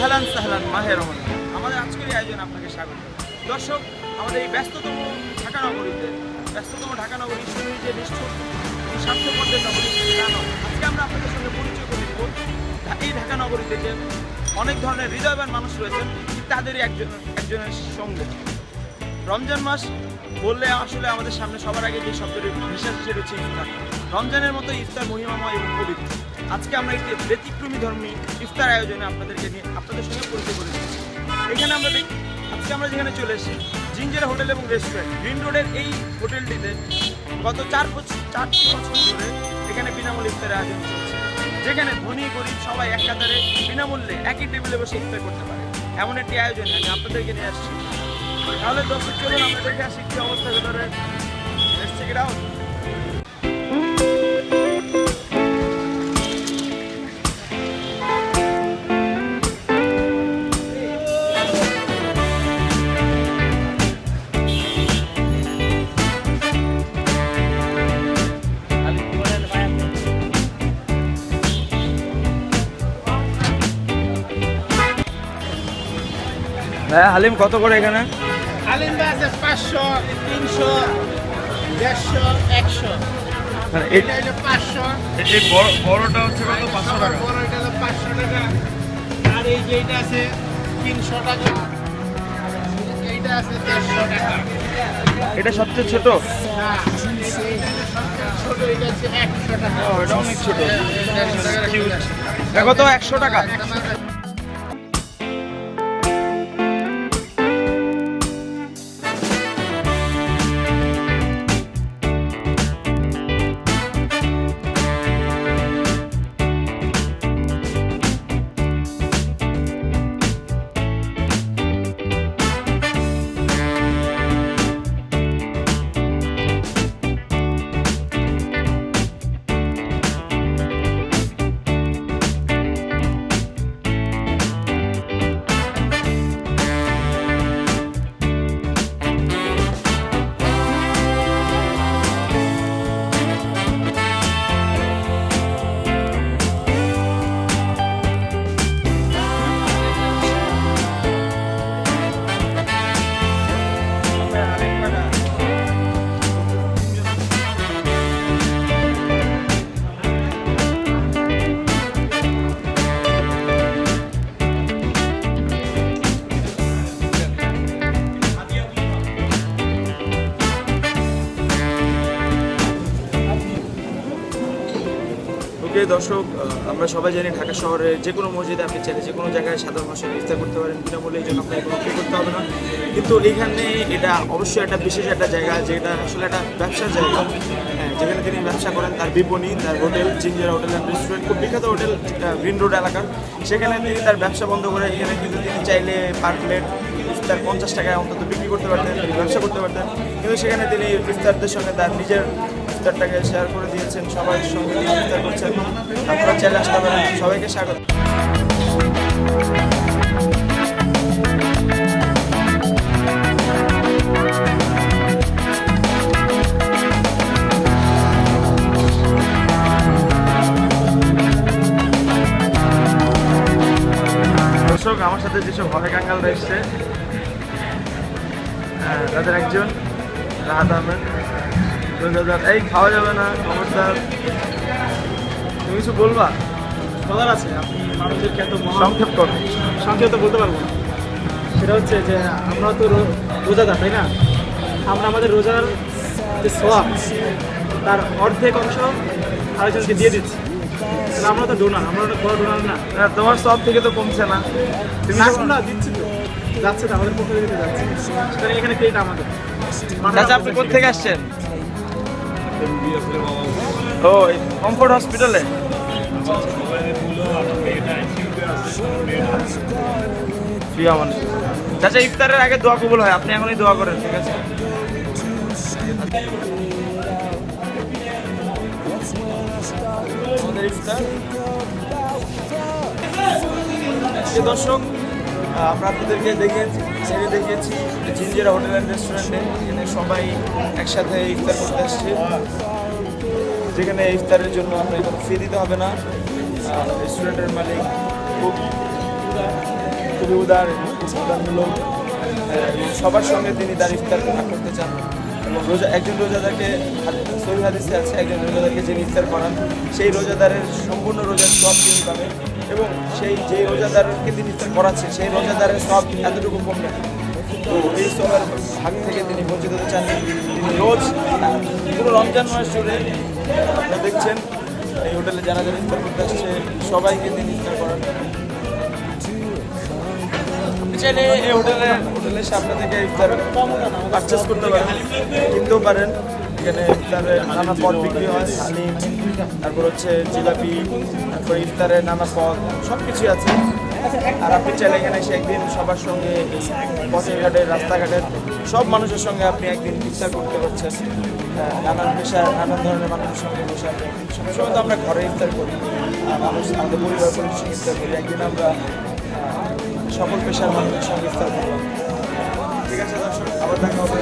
আহলান সাহলান, মাহে রহমান। আমাদের আজকের আয়োজনে আপনাকে স্বাগত। দর্শক, আমাদের এই ব্যস্ততম ঢাকা নগরীতে ব্যস্ততম ঢাকা নগরী শুধুই যে নিষ্ঠুর স্বার্থপরদের নগরী আজকে আমরা আপনাদের সঙ্গে পরিচয় করে এই ঢাকা নগরীতে যে অনেক ধরনের হৃদয়বান মানুষ রয়েছেন তাদেরই একজন একজনের সঙ্গে। রমজান মাস বললে আসলে আমাদের সামনে সবার আগে যে শব্দটি ভেসে আসছে রয়েছে রমজানের মতো ইফতার মহিমাময় এবং পবিত্র। আজকে আমরা একটি ব্যতিক্রমী ধর্মী ইফতার আয়োজনে আপনাদেরকে নিয়ে আপনাদের সঙ্গে পরিচয় করে দিচ্ছি। এখানে আমরা আজকে আমরা যেখানে চলে এসেছি, জিঞ্জার হোটেল এবং রেস্টুরেন্ট গ্রিন রোডের এই হোটেলটিতে গত চার বছর চারটি বছর ধরে এখানে বিনামূল্যে ইফতারের আয়োজন চলছে। যেখানে ধনী, গরিব সবাই এক কাতারে বিনামূল্যে একই টেবিলে বসে ইফতার করতে পারে। এমন একটি আয়োজনে আমি আপনাদেরকে নিয়ে আসছি। তাহলে দর্শক, চলুন, আমরা দেখে আসি কি অবস্থা ভেতরে। Let's check হ্যাঁ হালিম কত করে এখানে? আছে পাঁচশো তিনশো দেড়শো একশো। মানে এটা হলো পাঁচশো। এই বড়টা হচ্ছে কত? পাঁচশো টাকা। বড় এটা হলো পাঁচশো টাকা। আর এই যে এটা আছে তিনশো টাকা। এইটা আছে দেড়শো টাকা। এটা সবচেয়ে ছোট? না, এটা ছোট এটা হচ্ছে একশো টাকা। এটা অনেক ছোট। কত? একশো টাকা। ওকে দর্শক আমরা সবাই জানি ঢাকা শহরে যে কোনো মসজিদে আপনি চাইলে যে কোনো জায়গায় সাধারণ মানুষের ইফতার করতে পারেন, বিনামূল্যে, এই জন্য আপনাকে কোনো পে করতে হবে না। কিন্তু এখানে এটা অবশ্যই একটা বিশেষ একটা জায়গা, যেটা আসলে একটা ব্যবসার জায়গা। হ্যাঁ যেখানে তিনি ব্যবসা করেন, তার বিপণী, তার hotel, ginger hotel and restaurant খুব বিখ্যাত হোটেল গ্রিন রোড এলাকার। সেখানে তিনি তার ব্যবসা বন্ধ করে, এখানে কিন্তু তিনি চাইলে পার প্লেট ইফতার পঞ্চাশ টাকায় অন্তত বিক্রি করতে পারতেন, তিনি ব্যবসা করতে পারতেন। কিন্তু সেখানে তিনি ইফতারদের সঙ্গে তার নিজের ইফতারটাকে শেয়ার করে দিয়েছেন, সবাই সঙ্গে ইফতার করছেন। আপনারা চাইলে আসতে সবাইকে স্বাগত। দর্শক, আমার সাথে যেসব হরে কাঙ্গালরা এসছে তাদের একজন রাহাত আহমেদ। রোজাদার এই খাওয়া যাবে না খবরদার তুমি কিছু বলবা? বলার আছে আপনি মানুষদেরকে এত সংক্ষেপ করো। সংক্ষেপে বলতে পারব না। সেটা হচ্ছে যে আমরা তো রোজাদার তাই না? আমরা আমাদের রোজার যে সোয়াব তার অর্ধেক অংশ আরেকজনকে দিয়ে দিচ্ছি। আমরা তো ডোনার আমরা অনেক বড় ডোনার না। তোমার সব থেকে তো কমছে না। তুমি না, দিচ্ছি তো। যাচ্ছে তো আমাদের পক্ষ থেকে যাচ্ছে। সুতরাং এখানে ক্রেডিট আমাদের। আপনি কোথেকে আসছেন? ও কমফোর্ট হসপিটালে চাচা, ইফতারের আগে দোয়া কবুল হয়, আপনি এখনই দোয়া করেন, ঠিক আছে? দর্শক আমরা আপনাদেরকে দেখিয়েছি ছেড়ে দেখিয়েছি। জিঞ্জিরা হোটেল অ্যান্ড রেস্টুরেন্টে যেখানে সবাই একসাথে ইফতার করতে আসছে। যেখানে ইফতারের জন্য আপনার কোনো ফি দিতে হবে না। রেস্টুরেন্টের মালিক খুব খুবই উদার উদারমূলক সবার সঙ্গে তিনি তার ইফতার ভাগ করতে চান। এবং রোজা, একজন রোজাদারকে সহি হাদিসে আছে, একজন রোজাদারকে যিনি ইফতার করান, সেই রোজাদারের সম্পূর্ণ রোজার সব তিনি পাবেন। এবং সেই যে রোজাদারকে তিনি ইফতার করাচ্ছে সেই রোজাদারের সব এতটুকু কমবে। তো এই সবার ভাগ থেকে তিনি বঞ্চিত হতে চান তিনি রোজ পুরো রমজান মাস জুড়ে দেখছেন, এই হোটেলে যারা যারা ইফতার করতে আসছে, সবাইকে তিনি ইফতার চাইলে এই হোটেলে, হোটেলের সামনে থেকে ইফতার পারচেস করতে পারেন। কিনতেও পারেন। এখানে ইফতারের নানা পদ বিক্রি হয় হালিম তারপর হচ্ছে জিলাপি, তারপর ইফতারের নানা পদ সব কিছুই আছে। আর আপনি চাইলে এখানে এসে একদিন সবার সঙ্গে এই পথের ঘাটের, রাস্তাঘাটের সব মানুষের সঙ্গে আপনি একদিন ইফতার করতে পারছেন। নানান পেশা নানান ধরনের মানুষের সঙ্গে বসে আপনি সবসময় তো আমরা ঘরে ইফতার করি। মানুষ, আমাদের পরিবার সঙ্গে ইফতার করি। একদিন আমরা সকল পেশার মানুষের সঙ্গে ইফতার করলাম। ঠিক আছে, দর্শক, আবার দেখা হবে।